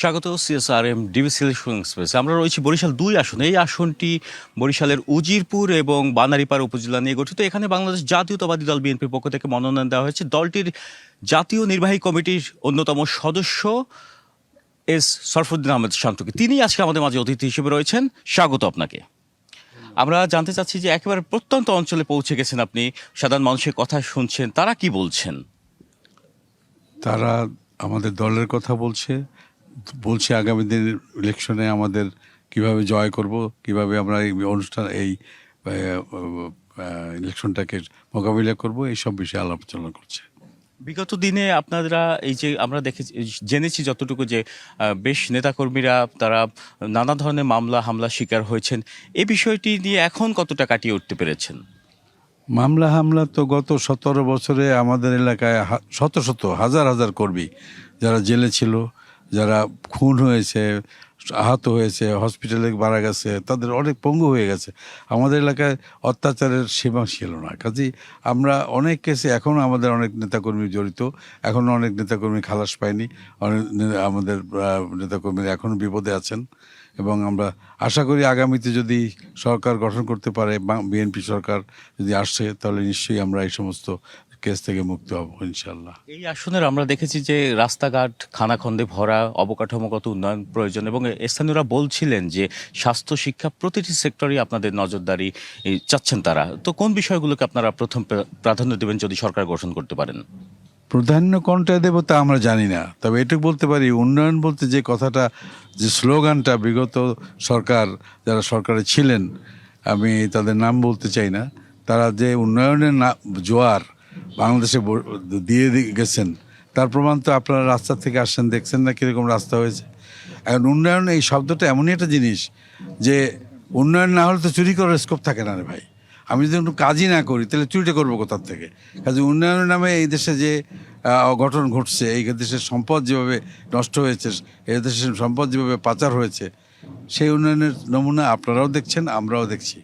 স্বাগত CSRM DBC election express আমরা রয়েছি বরিশাল দুই আসনে। এই আসনটি বরিশালের উজিরপুর এবং বানারীপাড়া উপজেলা নিয়ে গঠিত। এখানে বাংলাদেশ জাতীয়তাবাদী দল বিএনপির পক্ষ থেকে মনোনয়ন দেওয়া হয়েছে। দলটির জাতীয় নির্বাহী কমিটির অন্যতম সদস্য এস সরফুদ্দিন আহমেদ শান্তকে। তিনি আজকে আমাদের মাঝে অতিথি হিসেবে রয়েছেন। স্বাগত আপনাকে। আমরা জানতে চাচ্ছি যে একেবারে প্রত্যন্ত অঞ্চলে পৌঁছে গেছেন আপনি। সাধারণ মানুষের কথা শুনছেন। তারা কি বলছেন? তারা আমাদের দলের কথা বলছে। বলছে আগামী দিনের ইলেকশনে আমাদের কীভাবে জয় করব কীভাবে আমরা এই অনুষ্ঠান এই ইলেকশনটাকে মোকাবিলা করব এই সব বিষয়ে আলোচনা করছে। বিগত দিনে আপনারা এই যে আমরা দেখেছি জেনেছি যতটুকু যে বেশ নেতাকর্মীরা তারা নানা ধরনের মামলা হামলা শিকার হয়েছেন। এ বিষয়টি নিয়ে এখন কতটা কাটিয়ে উঠতে পেরেছেন? মামলা হামলা তো গত সতেরো বছরে আমাদের এলাকায় শত শত হাজার হাজার কর্মী যারা জেলে ছিল যারা খুন হয়েছে, আহত হয়েছে, হসপিটালে মারা গেছে, তাদের অনেক পঙ্গু হয়ে গেছে। আমাদের এলাকায় অত্যাচারের সীমা ছিল না। কাজেই আমরা অনেক কেসে এখনও আমাদের অনেক নেতাকর্মী জড়িত। এখনও অনেক নেতাকর্মী খালাস পায়নি অনেক আমাদের নেতাকর্মীরা এখনও বিপদে আছেন। এবং আমরা আশা করি আগামীতে যদি সরকার গঠন করতে পারে বিএনপি সরকার যদি আসে, তাহলে নিশ্চয়ই আমরা এই সমস্ত কেস থেকে মুক্ত হব ইনশাল্লাহ এই আসনের আমরা দেখেছি যে রাস্তাঘাট খানাখন্দে ভরা অবকাঠামোগত উন্নয়ন প্রয়োজন এবং স্থানীয়রা বলছিলেন যে স্বাস্থ্য শিক্ষা প্রতিটি সেক্টরই আপনাদের নজরদারি চাচ্ছেন তারা। তো কোন বিষয়গুলোকে আপনারা প্রথম প্রাধান্য দেবেন যদি সরকার গঠন করতে পারেন? প্রাধান্য কোনটা দেবো তা আমরা জানি না তবে এটুকু বলতে পারি উন্নয়ন বলতে যে কথাটা যে স্লোগানটা বিগত সরকার যারা সরকারে ছিলেন আমি তাদের নাম বলতে চাই না। তারা যে উন্নয়নের না জোয়ার বাংলাদেশে দিয়ে গেছেন। তার প্রমাণ তো আপনারা রাস্তা থেকে আসছেন, দেখছেন না কীরকম রাস্তা হয়েছে। এখন উন্নয়ন, এই শব্দটা এমনই একটা জিনিস যে উন্নয়ন না হলে তো চুরি করার স্কোপ থাকে না রে ভাই। আমি যদি কোনো কাজই না করি, তাহলে চুরিটা করব কোথার থেকে? কাজে উন্নয়নের নামে এই দেশে যে অঘটন ঘটছে, এই দেশের সম্পদ যেভাবে নষ্ট হয়েছে, এই দেশের সম্পদ যেভাবে পাচার হয়েছে, সেই উন্নয়নের নমুনা আপনারাও দেখছেন, আমরাও দেখছি।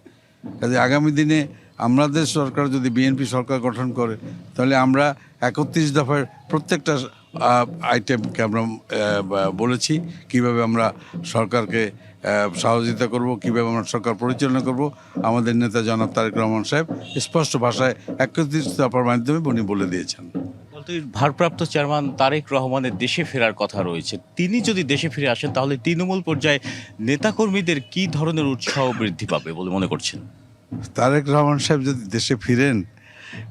কাজে আগামী দিনে আমাদের সরকার যদি বিএনপি সরকার গঠন করে, তাহলে আমরা একত্রিশ দফার প্রত্যেকটা আইটেমকে আমরা বলেছি, কীভাবে আমরা সরকারকে সহযোগিতা করব, কীভাবে আমরা সরকার পরিচালনা করব। আমাদের নেতা জনাব তারেক রহমান সাহেব স্পষ্ট ভাষায় একত্রিশ দফার মাধ্যমে উনি বলে দিয়েছেন। ভারপ্রাপ্ত চেয়ারম্যান তারেক রহমানের দেশে ফেরার কথা রয়েছে। তিনি যদি দেশে ফিরে আসেন, তাহলে তৃণমূল পর্যায়ে নেতাকর্মীদের কি ধরনের উৎসাহ বৃদ্ধি পাবে বলে মনে করছেন? তারেক রহমান সাহেব যদি দেশে ফিরেন,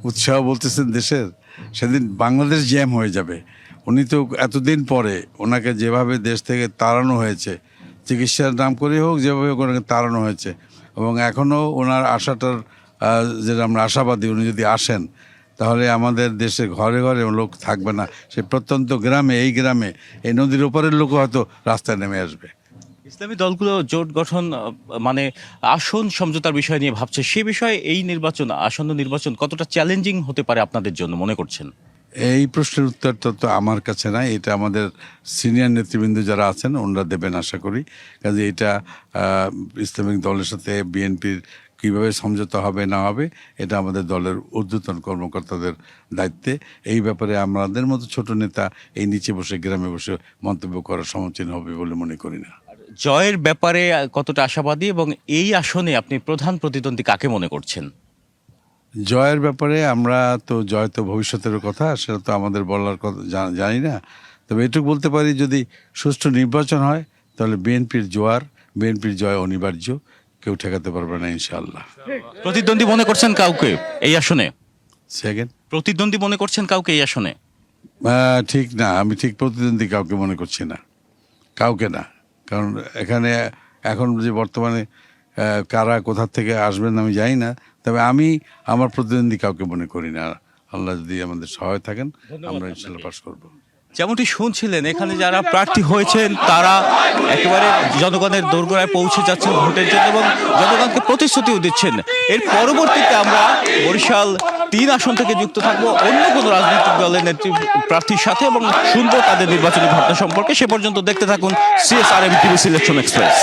উৎসাহ বলতেছেন দেশের, সেদিন বাংলাদেশ জ্যাম হয়ে যাবে। উনি তো এতদিন পরে ওনাকে যেভাবে দেশ থেকে তাড়ানো হয়েছে, চিকিৎসার নাম করে হোক, যেভাবে ওনাকে তাড়ানো হয়েছে। এবং এখনও ওনার আশাটার যেটা আমরা আশাবাদী, উনি যদি আসেন, তাহলে আমাদের দেশে ঘরে ঘরে লোক থাকবে না। সে প্রত্যন্ত গ্রামে, এই গ্রামে, এই নদীর ওপরের লোক হয়তো রাস্তায় নেমে আসবে। ইসলামী দলগুলো জোট গঠন মানে আসন সমঝোতার বিষয় নিয়ে ভাবছে, সে বিষয়ে এই নির্বাচন, আসন্ন নির্বাচন কতটা চ্যালেঞ্জিং হতে পারে আপনাদের জন্য, মনে করছেন? এই প্রশ্নের উত্তরটা তো আমার কাছে নাই, এটা আমাদের সিনিয়র নেতৃবৃন্দ যারা আছেন, ওনারা দেবেন আশা করি। কাজে এটা ইসলামিক দলের সাথে বিএনপির কীভাবে সমঝোতা হবে, না হবে, এটা আমাদের দলের ঊর্ধ্বতন কর্মকর্তাদের দায়িত্বে। এই ব্যাপারে আমাদের মতো ছোট নেতা এই নিচে বসে, গ্রামে বসে মন্তব্য করা সমীচীন হবে বলে মনে করি না। জয়ের ব্যাপারে কতটা আশাবাদী এবং এই আসনে আপনি প্রধান প্রতিদ্বন্দ্বী কাকে মনে করছেন? জয়ের ব্যাপারে আমরা তো জয় তো ভবিষ্যতের কথা সেটা তো আমাদের বলার কথা জানি না। তবে এটুকু বলতে পারি যদি সুষ্ঠু নির্বাচন হয় তাহলে বিএনপির জোয়ার বিএনপির জয় অনিবার্য কেউ ঠেকাতে পারবে না ইনশাআল্লাহ। প্রতিদ্বন্দ্বী মনে করছেন কাউকে এই আসনে? সেকেন্ড প্রতিদ্বন্দ্বী মনে করছেন কাউকে এই আসনে? ঠিক না আমি ঠিক প্রতিদ্বন্দ্বী কাউকে মনে করছি না। কাউকে না। কারণ এখানে এখন যে বর্তমানে কারা কোথা থেকে আসবেন আমি জানি না। তবে আমি আমার প্রতিদ্বন্দ্বী কাউকে মনে করি না। আল্লাহ যদি আমাদের সহায় থাকেন আমরা ইনশাল্লাহ পাশ করব। যেমনটি শুনছিলেন এখানে যারা প্রার্থী হয়েছেন তারা একেবারে জনগণের দোরগোড়ায় পৌঁছে যাচ্ছেন ভোটের জন্য এবং জনগণকে প্রতিশ্রুতিও দিচ্ছেন। এর পরবর্তীতে আমরা বরিশাল তিন আসন থেকে যুক্ত থাকব অন্য কোনো রাজনৈতিক দলের নেত্রী প্রার্থীর সাথে এবং শুনব তাদের নির্বাচনী ঘটনা সম্পর্কে। সে পর্যন্ত দেখতে থাকুন সিএসআরএম টিভি সিলেকশন এক্সপ্রেস